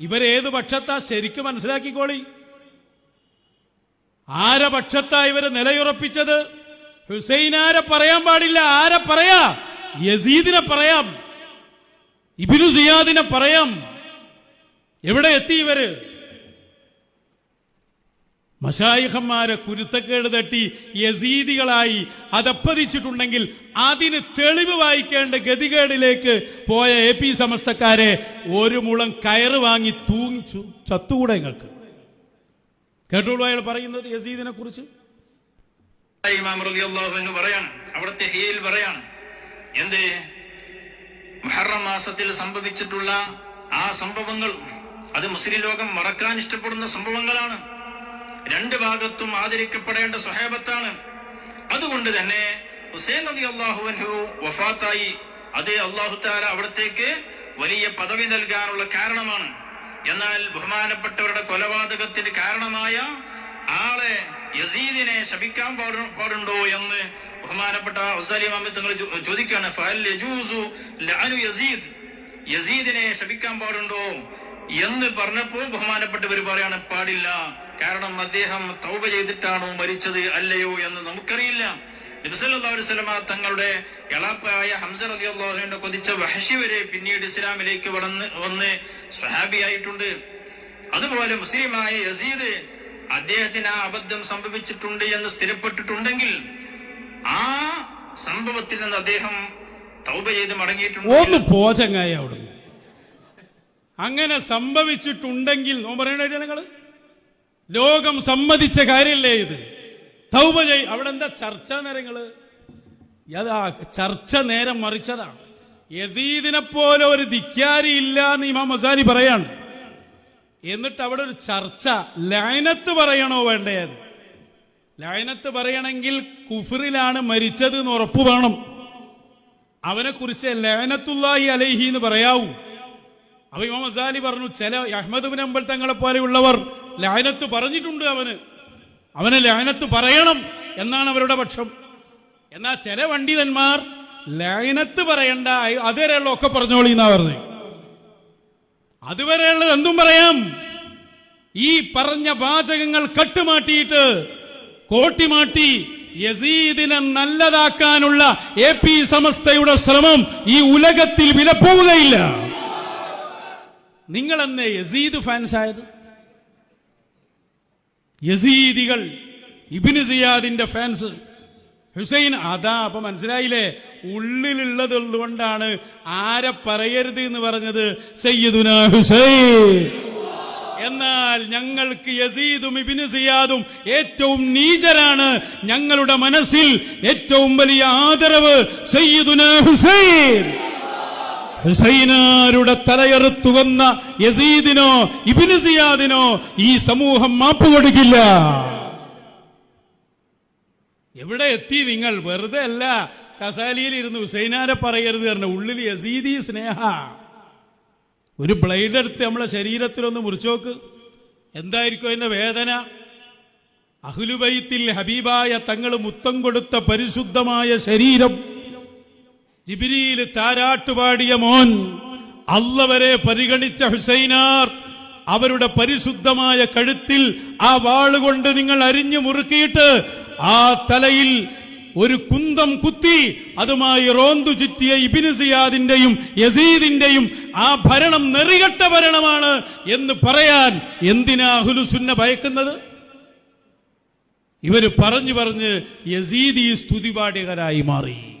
ഇവരേത് പക്ഷത്താ ശരിക്കും മനസ്സിലാക്കിക്കോളി. ആരെ പക്ഷത്താ ഇവർ നിലയുറപ്പിച്ചത്? ഹുസൈനാരെ പറയാൻ പാടില്ല. ആരെ പറയാ? യസീദിനെ പറയാം. ഇബിനു സിയാദിനെ പറയാം. എവിടെ എത്തി ഇവർ? മഷായിഹന്മാരെ കുരുത്തക്കേട് തട്ടി യസീദികളായി അതപ്പതിച്ചിട്ടുണ്ടെങ്കിൽ അതിന് തെളിവ് വായിക്കേണ്ട ഗതികേടിലേക്ക് പോയ എ പി സമസ്തക്കാരെ ഒരു മുളം കയറ് വാങ്ങി തൂങ്ങിച്ചു ചത്തുകൂടെ നിങ്ങൾക്ക് കേട്ടോളൂ അയാൾ പറയുന്നത് യസീദിനെ കുറിച്ച്. അവിടുത്തെ ഹീൽ പറയാം എന്ത്? മുഹറം മാസത്തിൽ സംഭവിച്ചിട്ടുള്ള ആ സംഭവങ്ങൾ അത് മുസ്ലിം ലോകം മറക്കാൻ ഇഷ്ടപ്പെടുന്ന സംഭവങ്ങളാണ്. രണ്ട് ഭാഗത്തും ആദരിക്കപ്പെടേണ്ട സ്വഹേബത്താണ്. അതുകൊണ്ട് തന്നെ ഹുസൈൻ നബി അള്ളാഹുവിൻഹു വഫാത്തായി. അത് അള്ളാഹു താല അവിടത്തേക്ക് വലിയ പദവി നൽകാനുള്ള കാരണമാണ്. എന്നാൽ ബഹുമാനപ്പെട്ടവരുടെ കൊലപാതകത്തിന് കാരണമായ ആളെ യസീദിനെ ശപിക്കാൻ പാടുണ്ടോ എന്ന് ബഹുമാനപ്പെട്ട ഹുസൈൻ മഹമ്മദ് തങ്ങൾ ചോദിക്കാണ് യസീദ്? യസീദിനെ ശപിക്കാൻ പാടുണ്ടോ? എന്ന് പറഞ്ഞപ്പോ ബഹുമാനപ്പെട്ടവർ പറയാണ് പാടില്ല. കാരണം അദ്ദേഹം തൗബ ചെയ്തിട്ടാണോ മരിച്ചത് അല്ലയോ എന്ന് നമുക്കറിയില്ല. നബിസല്ലാസ്ലമ തങ്ങളുടെ എളാപ്പായ ഹംസ അള്ളാഹുവിനെ കൊതിച്ച വഹഷി വരെ പിന്നീട് ഇസ്ലാമിലേക്ക് വളർന്ന് വന്ന് സ്വഹാബിയായിട്ടുണ്ട് അതുപോലെ മുസ്ലിമായ യസീദ് അദ്ദേഹത്തിന് ആ അബദ്ധം സംഭവിച്ചിട്ടുണ്ട് എന്ന് സ്ഥിരപ്പെട്ടിട്ടുണ്ടെങ്കിൽ ആ സംഭവത്തിൽ നിന്ന് അദ്ദേഹം തൗബ ചെയ്ത് മടങ്ങിയിട്ടുണ്ട്. അങ്ങനെ സംഭവിച്ചിട്ടുണ്ടെങ്കിൽ നോ പറയണ നിങ്ങൾ ലോകം സമ്മതിച്ച കാര്യമല്ലേ ഇത്? തൗബ അവിടെ എന്താ ചർച്ച നേരങ്ങൾ അതാ ചർച്ച നേരം മറിച്ചതാണ്. യസീദിനെ പോലെ ഒരു ധിക്കാരി ഇല്ല എന്ന് ഇമാം മസാരി പറയാണ്. എന്നിട്ട് അവിടെ ഒരു ചർച്ച ലൈനത്ത് പറയണോ വേണ്ടത്? ലൈനത്ത് പറയണമെങ്കിൽ കുഫറിലാണ് മരിച്ചത് എന്ന് ഉറപ്പ് വേണം. അവനെ കുറിച്ച് ലാനത്തുല്ലാഹി അലൈഹി എന്ന് പറയാവൂ. അപ്പൊ ഇമാം അസാലി പറഞ്ഞു ചില അഹമ്മദ് അമ്പൽ തങ്ങളെ പോലെയുള്ളവർ ലായനത്ത് പറഞ്ഞിട്ടുണ്ട് അവന്. അവന് ലായനത്ത് പറയണം എന്നാണ് അവരുടെ പക്ഷം. എന്നാ ചില പണ്ഡിതന്മാർ ലായനത്ത് പറയണ്ട അതുവരെയുള്ള ഒക്കെ പറഞ്ഞോളി എന്നാ പറഞ്ഞു. അതുവരെയുള്ളത് എന്തും പറയാം. ഈ പറഞ്ഞ വാചകങ്ങൾ കട്ടുമാട്ടിയിട്ട് കോട്ടിമാട്ടി യസീദിനെ നല്ലതാക്കാനുള്ള എ പി സമസ്തയുടെ ശ്രമം ഈ ഉലകത്തിൽ വിലപ്പോവുകയില്ല നിങ്ങൾ എന്നെ യസീദ് ഫാൻസ് ആയത് യസീദികൾ ഇബിന് സിയാദിന്റെ ഫാൻസ്. ഹുസൈൻ അതാ അപ്പൊ മനസ്സിലായില്ലേ? ഉള്ളിലുള്ളത് കൊണ്ടാണ് ആരെ പറയരുത് എന്ന് പറഞ്ഞത് സയ്യദുന ഹുസൈൻ. എന്നാൽ ഞങ്ങൾക്ക് യസീദും ഇബിന് സിയാദും ഏറ്റവും നീചരാണ്. ഞങ്ങളുടെ മനസ്സിൽ ഏറ്റവും വലിയ ആദരവ് സയ്യിദുന ഹുസൈൻ. ഹുസൈനാരുടെ തലയെറുത്തുകൊന്ന യസീദിനോ ഇബിന് സിയാദിനോ ഈ സമൂഹം മാപ്പ് കൊടുക്കില്ല. എവിടെ എത്തി നിങ്ങൾ? വെറുതെ അല്ല. കസാലിയിൽ ഇരുന്ന് ഹുസൈനാരെ പറയരുത് പറഞ്ഞ ഉള്ളിൽ യസീദി സ്നേഹ. ഒരു ബ്ലേഡ് എടുത്ത് നമ്മളെ ശരീരത്തിലൊന്ന് മുറിച്ചോക്ക് എന്തായിരിക്കും അതിന്റെ വേദന? അഹ്ലുബൈത്തിൽ ഹബീബായ തങ്ങൾ മുത്തം കൊടുത്ത പരിശുദ്ധമായ ശരീരം. ജിബിരിയിൽ താരാട്ടുപാടിയ മോൻ അള്ളവരെ പരിഗണിച്ച ഹുസൈനാർ അവരുടെ പരിശുദ്ധമായ കഴുത്തിൽ ആ വാളുകൊണ്ട് നിങ്ങൾ അരിഞ്ഞു മുറുക്കിയിട്ട് ആ തലയിൽ ഒരു കുന്തം കുത്തി അതുമായി റോന്തു ചുറ്റിയ ഇബിന് സിയാദിന്റെയും യസീദിന്റെയും ആ ഭരണം നെറികെട്ട ഭരണമാണ് എന്ന് പറയാൻ എന്തിനാ ഹുലുസുന്ന ഭയക്കുന്നത്? ഇവർ പറഞ്ഞു പറഞ്ഞ് യസീദി സ്തുതിപാഠികരായി മാറി.